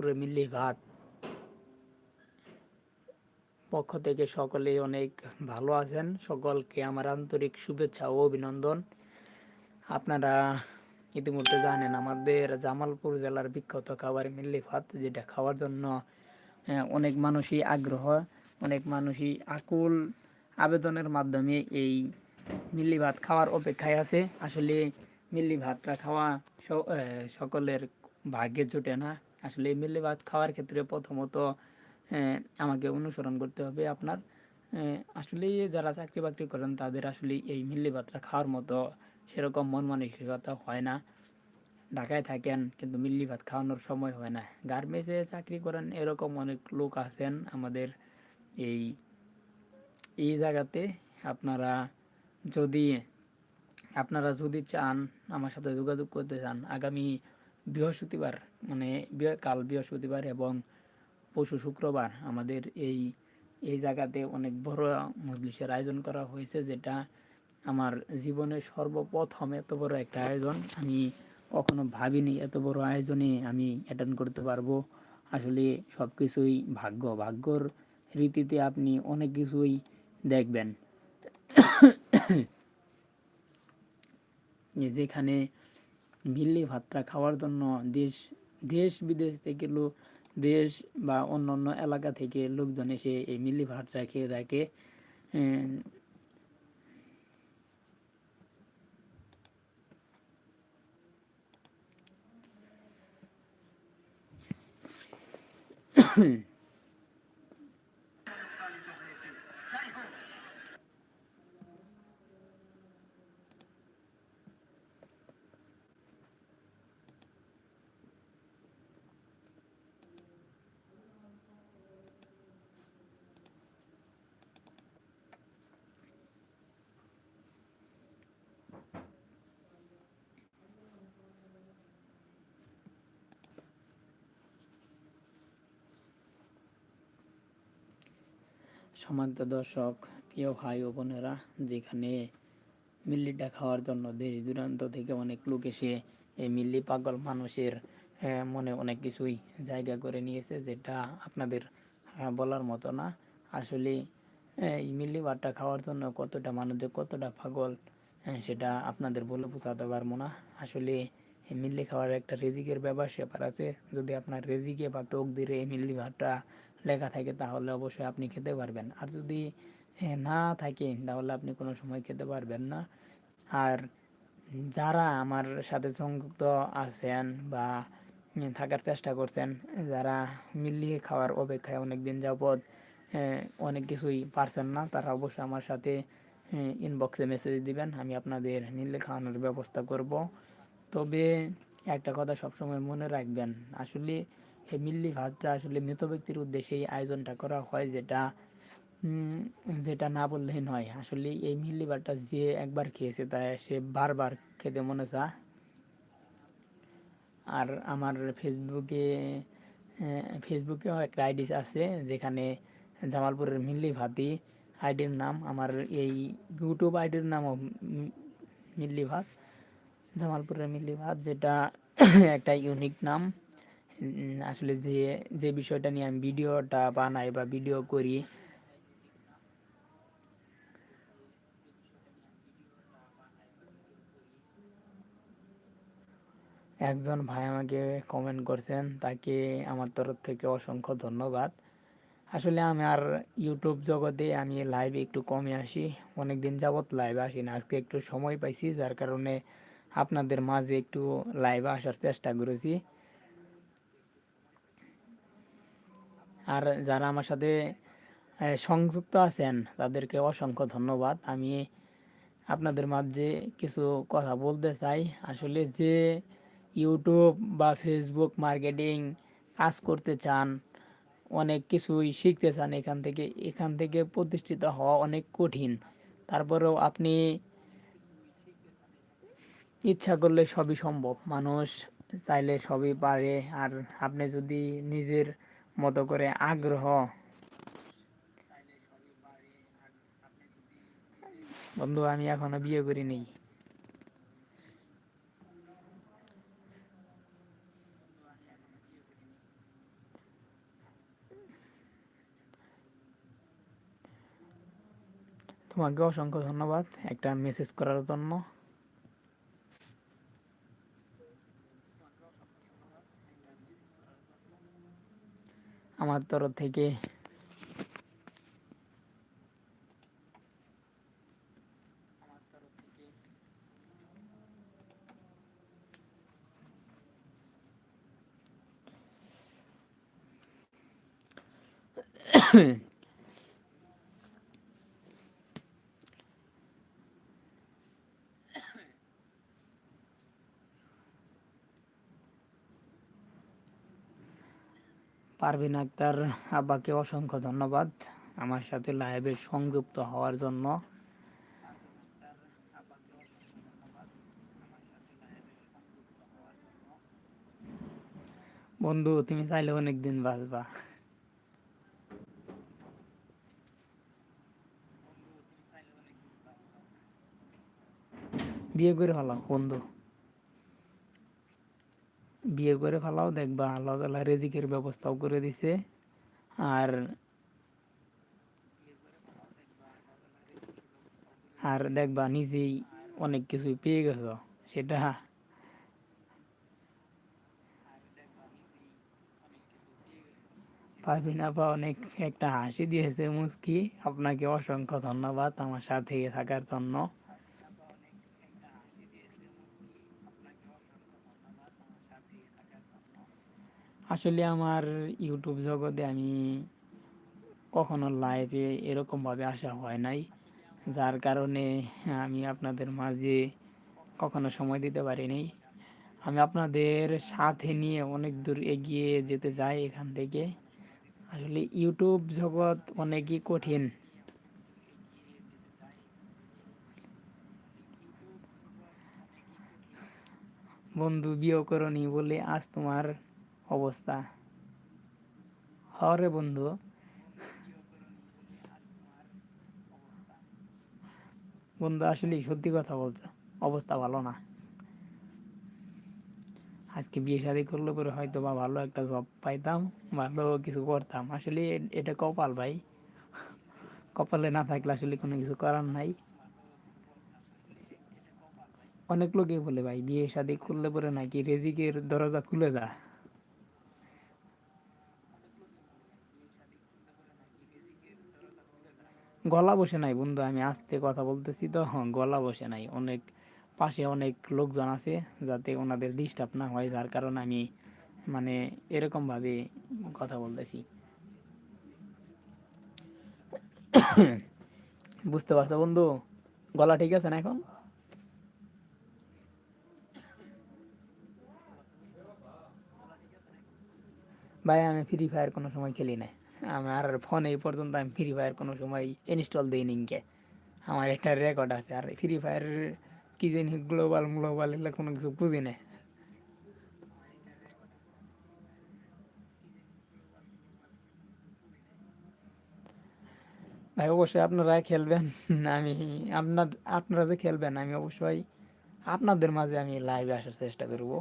পুরো মিল্লি ভাত। পক্ষ থেকে সকলেই অনেক ভালো আছেন। সকলকে আমার আন্তরিক শুভেচ্ছা ও অভিনন্দন। আপনারা ইতিমধ্যে জানেন আমাদের জামালপুর জেলার বিখ্যাত খাবার মিল্লি ভাত, যেটা খাওয়ার জন্য অনেক মানুষই আগ্রহ, অনেক মানুষই আকুল আবেদনের মাধ্যমে এই মিল্লি ভাত খাওয়ার অপেক্ষায় আছে। আসলে মিল্লি ভাতটা খাওয়া সকলের ভাগ্যে জোটে না। আসলে এই মিল্লি ভাত খাওয়ার ক্ষেত্রে প্রথমত আমাকে অনুসরণ করতে হবে আপনার। আসলে যারা চাকরি বাকরি করেন, তাদের আসলে এই মিল্লি ভাতটা খাওয়ার মতো সেরকম মন মানসিকতা হয় না। ঢাকায় থাকেন, কিন্তু মিল্লি ভাত খাওয়ানোর সময় হয় না। গার্মেন্টসে চাকরি করেন, এরকম অনেক লোক আছেন আমাদের এই এই জায়গাতে। আপনারা যদি আপনারা যদি চান, আমার সাথে যোগাযোগ করতে চান, আগামী বৃহস্পতিবার মানে কাল বৃহস্পতিবার এবং পশু শুক্রবার আমাদের এই এই জায়গাতে অনেক বড় মজলিসের আয়োজন করা হয়েছে, যেটা আমার জীবনের সর্বপ্রথম এত বড় একটা আয়োজন। আমি কখনো ভাবিনি এত বড় আয়োজনে আমি অ্যাটেন্ড করতে পারব। আসলে সব কিছুই ভাগ্য। ভাগ্যর রীতিতে আপনি অনেক কিছুই দেখবেন। যেখানে মিল্লি ভাতটা খাওয়ার জন্য দেশ দেশ বিদেশ থেকে লোক দেশ বা অন্য অন্য এলাকা থেকে লোকজন এসে এই মিল্লি ভাতটা খেয়ে থাকে। আহ, সমান্ত দর্শক প্রিয় ভাই ও বোনেরা যেখানে মিল্লিটা খাওয়ার জন্য দেশ দূরান্ত থেকে অনেক লোক এসে এই মিল্লি পাগল মানুষের আহ, মনে অনেক কিছুই জায়গা করে নিয়েছে যেটা আপনাদের বলার মতো না। আসলে এই মিল্লি ভাতটা খাওয়ার জন্য কতটা মানুষ যে কতটা পাগল সেটা আপনাদের বলে বোঝাতে পারব না। আসলে এই মিল্লি খাওয়ার একটা রেজিকের ব্যাপার স্যাপার আছে। যদি আপনার রেজিকে বা তকদিরে এই মিল্লি ভাতটা লেখা থাকে তাহলে অবশ্যই আপনি খেতে পারবেন। আর যদি না থাকে, তাহলে আপনি কোনো সময় খেতে পারবেন না। আর যারা আমার সাথে সংযুক্ত আছেন বা থাকার চেষ্টা করছেন, যারা মিলিয়ে খাওয়ার অপেক্ষায় অনেক দিন যাবৎ অনেক কিছুই পারছেন না, তারা অবশ্যই আমার সাথে ইনবক্সে মেসেজ দিবেন, আমি আপনাদের মিলিয়ে খাওয়ানোর ব্যবস্থা করব। তবে একটা কথা সবসময় মনে রাখবেন, আসলে এই মিল্লি ভাতটা আসলে মৃত ব্যক্তির উদ্দেশ্যে এই আয়োজনটা করা হয় যেটা যেটা না বললেই নয়। আসলে এই মিল্লি ভাতটা যে একবার খেয়েছে তা সে বারবার খেতে মনে চায়। আর আমার ফেসবুকে ফেসবুকেও একটা আইডি আছে যেখানে জামালপুরের মিল্লি ভাতি আইডির নাম। আমার এই ইউটিউব আইডির নামও মিল্লি ভাত, জামালপুরের মিল্লি ভাত, যেটা একটা ইউনিক নাম। আসলে যে যে বিষয়টা নিয়ে আমি ভিডিওটা বানাই বা ভিডিও করি, একজন ভাই আমাকে কমেন্ট করছেন, তাকে আমার তরফ থেকে অসংখ্য ধন্যবাদ। আসলে আমি আর ইউটিউব জগতে আমি লাইভে একটু কমে আসি অনেক দিন যাবৎ লাইভে আসি না, আজকে একটু সময় পাইছি, যার কারণে আপনাদের মাঝে একটু লাইভে আসার চেষ্টা করেছি। আর যারা আমার সাথে সংযুক্ত আছেন, তাদেরকে অসংখ্য ধন্যবাদ। আমি আপনাদের মাঝে কিছু কথা বলতে চাই। আসলে যে ইউটিউব বা ফেসবুক মার্কেটিং কাজ করতে চান, অনেক কিছুই শিখতে চান এখান থেকে এখান থেকে প্রতিষ্ঠিত হওয়া অনেক কঠিন। তারপরেও আপনি ইচ্ছা করলে সবই সম্ভব। মানুষ চাইলে সবই পারে। আর আপনি যদি নিজের মতো করে আগ্রহ। বন্ধু, আমি এখনও বিয়ে করি নেই। তোমাকে অসংখ্য ধন্যবাদ একটা মেসেজ করার জন্য। আমার তরফ থেকে পারভিন আক্তার আব্বাকে অসংখ্য ধন্যবাদ আমার সাথে লাইভে সংযুক্ত হওয়ার জন্য। বন্ধু, তুমি চাইলে অনেক দিন বাঁচবা। বিয়ে করে ফেলাও, বন্ধু। বিয়ে করে ফেলাও, দেখবা আল্লাহ তালা রেজিকের ব্যবস্থাও করে দিছে। আর আর দেখবা নিজেই অনেক কিছুই পেয়ে গেছ, সেটা পারবি না পা অনেক একটা হাসি দিয়েছে মুস্কি আপনাকে অসংখ্য ধন্যবাদ আমার সাথে থাকার জন্য। আসলে আমার ইউটিউব জগতে আমি কখনো লাইভে এরকমভাবে আসা হয় নাই, যার কারণে আমি আপনাদের মাঝে কখনো সময় দিতে পারিনি আমি আপনাদের সাথে নিয়ে অনেক দূর এগিয়ে যেতে চাই এখান থেকে। আসলে ইউটিউব জগৎ অনেকই কঠিন। বন্ধু বিয়ে করনি বলে আজ তোমার অবস্থা। হরে বন্ধু। বন্ধু, আসলে সত্যি কথা বলছো, অবস্থা ভালো না। আজকে বিয়ে শাদি করলে পরে হয়তো বা ভালো একটা জব পাইতাম, ভালো কিছু করতাম। আসলে এটা কপাল ভাই। কপালে না থাকলে আসলে কোনো কিছু করার নাই। অনেক লোকে বলে ভাই, বিয়ে শাদি করলে পরে নাকি রেজিকের দরজা খুলে যায়। গলা বসে নাই বন্ধু আমি আস্তে কথা বলতেছি তো হ্যাঁ, গলা বসে নাই। অনেক পাশে অনেক লোকজন আছে যাতে ওনাদের ডিস্টার্ব না হয় যার কারণে আমি মানে এরকমভাবে কথা বলতেছি। বুঝতে পারছ বন্ধু? গলা ঠিক আছে না এখন? ভাই আমি ফ্রি ফায়ার কোনো সময় খেলি না আমার ফোনে এই পর্যন্ত আমি ফ্রি ফায়ার কোনো সময় ইনস্টল দিই নিকে আমার একটা রেকর্ড আছে, আর ফ্রি ফায়ার কি জানি গ্লোবাল গ্লোবাল এগুলো কোনো কিছু বুঝি না। ভাই, অবশ্যই আপনারা খেলবেন, আমি আপনার, আপনারা যে খেলবেন, আমি অবশ্যই আপনাদের মাঝে আমি লাইভে আসার চেষ্টা করব।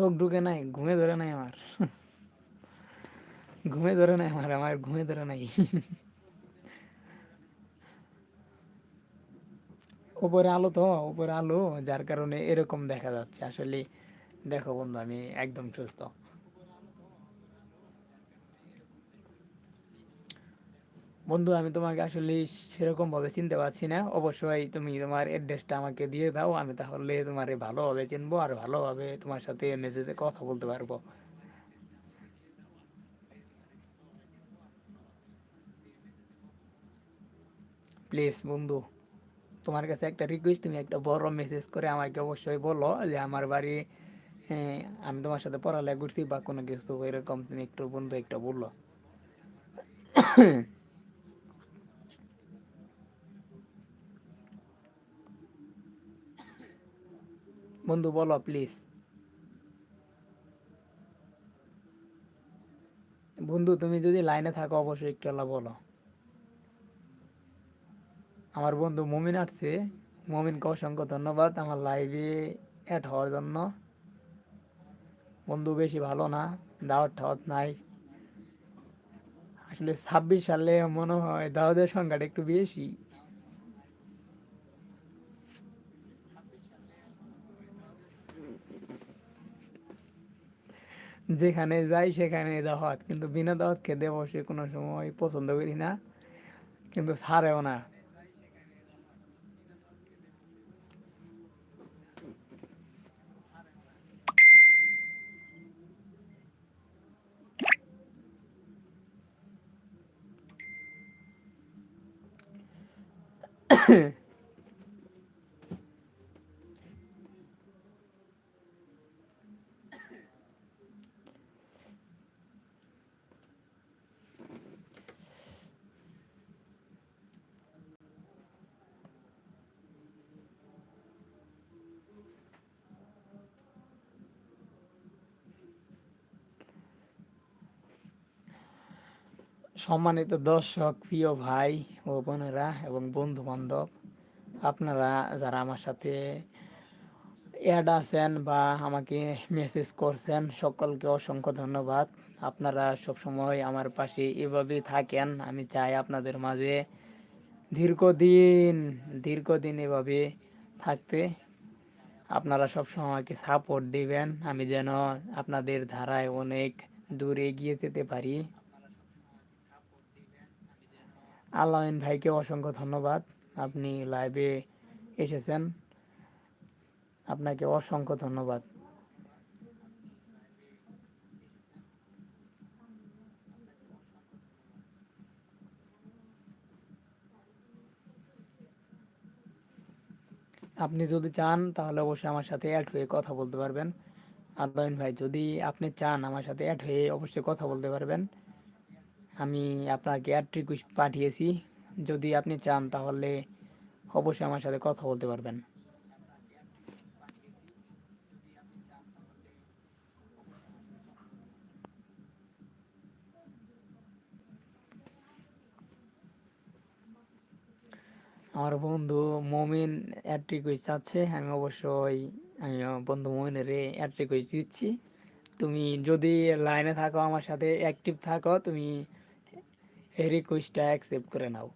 চোখ ঢুকে নাই, ঘুমে ধরে নাই আমার। ঘুমে ধরে নাই আমার আমার ঘুমে ধরে নাই। উপরে আলো তো, উপরে আলো, যার কারণে এরকম দেখা যাচ্ছে। আসলে দেখো বন্ধু, আমি একদম সুস্থ। বন্ধু, আমি তোমাকে আসলে সেরকমভাবে চিনতে পারছি না। অবশ্যই তুমি তোমার অ্যাড্রেসটা আমাকে দিয়ে দাও, আমি তাহলে তোমার ভালোভাবে চিনবো আর ভালোভাবে তোমার সাথে মেসেজে কথা বলতে পারব। প্লিজ বন্ধু, তোমার কাছে একটা রিকোয়েস্ট তুমি একটা বড় মেসেজ করে আমাকে অবশ্যই বলো যে আমার বাড়ি আমি তোমার সাথে পড়ালেখা করছি বা কোনো কিছু এরকম তুমি একটু বন্ধু, একটা বলল বন্ধু বলো প্লিজ বন্ধু, তুমি যদি লাইনে থাকো, অবশ্যই একটু বলো। আমার বন্ধু মমিন আসছে। মমিনকে অসংখ্য ধন্যবাদ আমার লাইভে অ্যাড হওয়ার জন্য। বন্ধু বেশি ভালো না, দাওয়াত টাওয়াত নাই। আসলে ছাব্বিশ সালে মনে হয় দাওয়াতের সংখ্যাটা একটু বেশি। যেখানে যাই সেখানে দাওয়াত। কিন্তু বিনা দাওয়াত খেতে বসে কোনো সময় পছন্দ করি না। কিন্তু ছাড়েও না। সম্মানিত দর্শক, প্রিয় ভাই ও বোনেরা এবং বন্ধু বান্ধব আপনারা যারা আমার সাথে অ্যাড আছেন বা আমাকে মেসেজ করছেন, সকলকে অসংখ্য ধন্যবাদ। আপনারা সবসময় আমার পাশে এভাবেই থাকেন, আমি চাই আপনাদের মাঝে দীর্ঘদিন দীর্ঘদিন এভাবে থাকতে আপনারা সবসময় আমাকে সাপোর্ট দিবেন। আমি যেন আপনাদের ধারায় অনেক দূর এগিয়ে যেতে পারি। আল্লামিন ভাইকে অসংখ্য ধন্যবাদ। আপনি লাইভে এসেছেন। আপনাকে অসংখ্য ধন্যবাদ। আপনি যদি চান, তাহলে অবশ্যই আমার সাথে অ্যাড হয়ে কথা বলতে পারবেন। আল্লামিন ভাই, যদি আপনি চান আমার সাথে অ্যাড হয়ে অবশ্যই কথা বলতে পারবেন। আমি আপনাকে অ্যাড রিকোয়েস্ট পাঠিয়েছি। যদি আপনি চান তাহলে অবশ্যই আমার সাথে কথা বলতে পারবেন। আমার বন্ধু মমিন অ্যাড রিকোয়েস্ট চাচ্ছে আমি অবশ্যই, আমি বন্ধু মমিনের অ্যাড রিকোয়েস্ট দিচ্ছি। তুমি যদি লাইনে থাকো আমার সাথে অ্যাক্টিভ থাকো, তুমি রিকোয়েস্টটা অ্যাকসেপ্ট করে নাও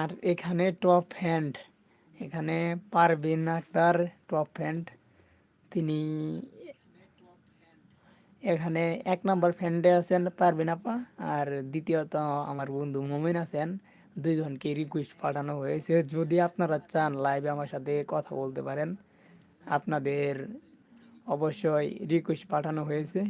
আর এখানে টপ হ্যান্ড এখানে পারবিন আক্তার টপ হ্যান্ড তিনি এখানে এক নম্বর ফ্যান্ডে আছেন পারবিন আপা, আর দ্বিতীয়ত আমার বন্ধু মমিন আছেন। দুইজনকে রিকোয়েস্ট পাঠানো হয়েছে। যদি আপনারা চান লাইভে আমার সাথে কথা বলতে পারেন, আপনাদের অবশ্যই রিকোয়েস্ট পাঠানো হয়েছে।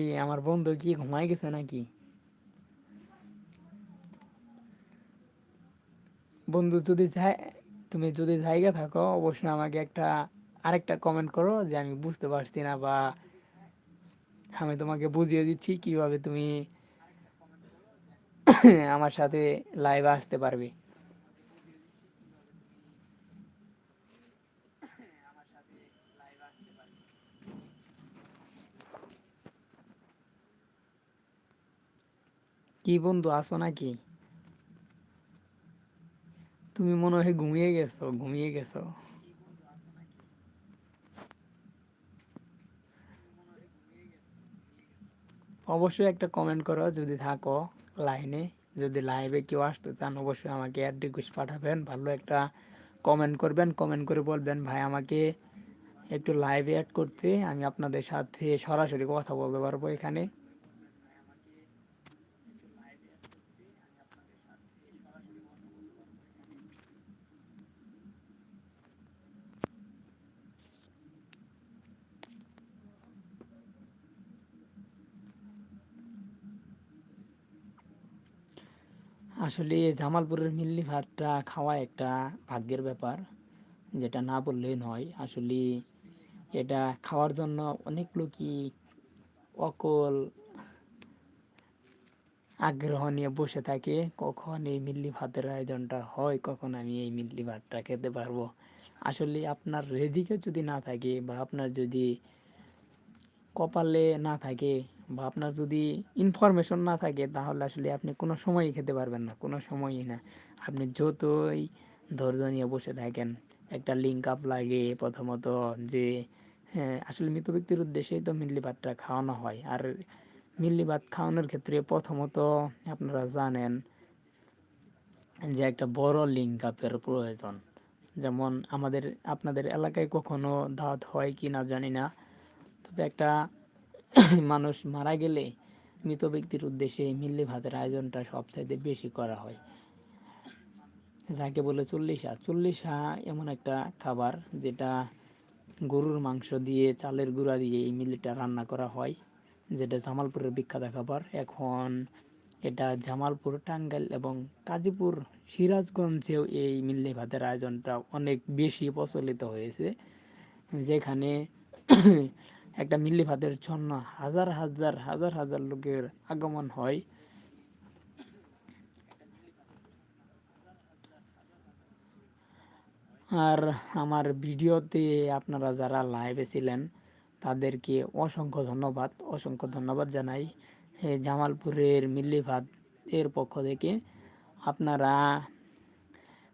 কি আমার বন্ধু কি ঘুমাই গেছে নাকি? বন্ধু যদি তুমি যদি জায়গা থাকো, অবশ্যই আমাকে একটা, আরেকটা কমেন্ট করো যে আমি বুঝতে পারছি না বা আমি তোমাকে বুঝিয়ে দিচ্ছি কীভাবে তুমি আমার সাথে লাইভে আসতে পারবে। কি বন্ধু আছো নাকি? তুমি মনে হয় ঘুমিয়ে গেছো ঘুমিয়ে গেছো। অবশ্যই একটা কমেন্ট করো, যদি থাকো লাইনে যদি লাইভে কেউ আসতে চান, অবশ্যই আমাকে অ্যাড রিকোয়েস্ট পাঠাবেন, ভালো একটা কমেন্ট করবেন কমেন্ট করে বলবেন, ভাই, আমাকে একটু লাইভে অ্যাড করতে, আমি আপনাদের সাথে সরাসরি কথা বলতে পারব এখানে। আসলে জামালপুরের মিল্লি ভাতটা খাওয়া একটা ভাগ্যের ব্যাপার, যেটা না বললেই নয়। আসলে এটা খাওয়ার জন্য অনেক লোকই অকল আগ্রহ নিয়ে বসে থাকে, কখন এই মিল্লি ভাতের আয়োজনটা হয়, কখন আমি এই মিল্লি ভাতটা খেতে পারব। আসলে আপনার রেজিকে যদি না থাকে বা আপনার যদি কপালে না থাকে বা আপনার যদি ইনফরমেশন না থাকে, তাহলে আসলে আপনি কোনো সময়ই খেতে পারবেন না, কোনো সময়ই না। আপনি যতই ধৈর্য নিয়ে বসে থাকেন, একটা লিঙ্ক আপ লাগে প্রথমত যে হ্যাঁ আসলে মৃত ব্যক্তির উদ্দেশ্যেই তো মিল্লি ভাতটা খাওয়ানো হয়। আর মিল্লি ভাত খাওয়ানোর ক্ষেত্রে প্রথমত আপনারা জানেন যে একটা বড় লিঙ্ক আপের প্রয়োজন। যেমন আমাদের, আপনাদের এলাকায় কখনো দাওয়াত হয় কি না জানি না। তবে একটা মানুষ মারা গেলে মৃত ব্যক্তির উদ্দেশ্যে মিল্লি ভাতের আয়োজনটা সবচাইতে বেশি করা হয়। যাকে বলে চল্লিশা। চল্লিশা এমন একটা খাবার যেটা গরুর মাংস দিয়ে, চালের গুঁড়া দিয়ে এই মিল্লিটা রান্না করা হয়, যেটা জামালপুরের বিখ্যাত খাবার। এখন এটা জামালপুর, টাঙ্গাইল এবং কাজীপুর, সিরাজগঞ্জেও এই মিল্লি ভাতের আয়োজনটা অনেক বেশি প্রচলিত হয়েছে, যেখানে একটা মিল্লি ভাতের জন্য হাজার হাজার হাজার হাজার লোকের আগমন হয়। আর আমার ভিডিওতে আপনারা যারা লাইভে ছিলেন, তাদেরকে অসংখ্য ধন্যবাদ অসংখ্য ধন্যবাদ জানাই। জামালপুরের মিল্লি ভাত এর পক্ষ থেকে আপনারা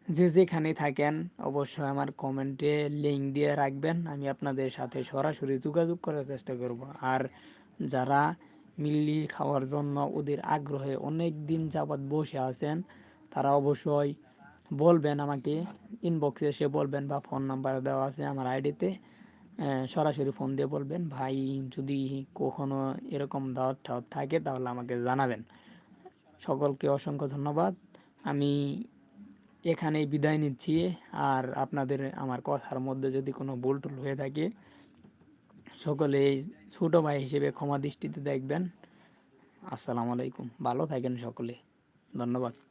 যে যেখানে থাকেন, অবশ্যই আমার কমেন্টে লিঙ্ক দিয়ে রাখবেন, আমি আপনাদের সাথে সরাসরি যোগাযোগ করার চেষ্টা করব। আর যারা মিল্লি খাওয়ার জন্য ওদের আগ্রহে অনেক দিন যাবৎ বসে আছেন, তারা অবশ্যই বলবেন আমাকে ইনবক্সে এসে বলবেন বা ফোন নাম্বার দেওয়া আছে আমার আইডিতে সরাসরি ফোন দিয়ে বলবেন, ভাই, যদি কখনো এরকম দাওয়াত টাওয়াত থাকে তাহলে আমাকে জানাবেন। সকলকে অসংখ্য ধন্যবাদ। আমি এখানেই বিদায় নিচ্ছি। আর আপনাদের আমার কথার মধ্যে যদি কোনো ভুল টুল হয়ে থাকে, সকলে ছোটো ভাই হিসেবে ক্ষমা দৃষ্টিতে দেখবেন। আসসালামু আলাইকুম। ভালো থাকেন সকলে। ধন্যবাদ।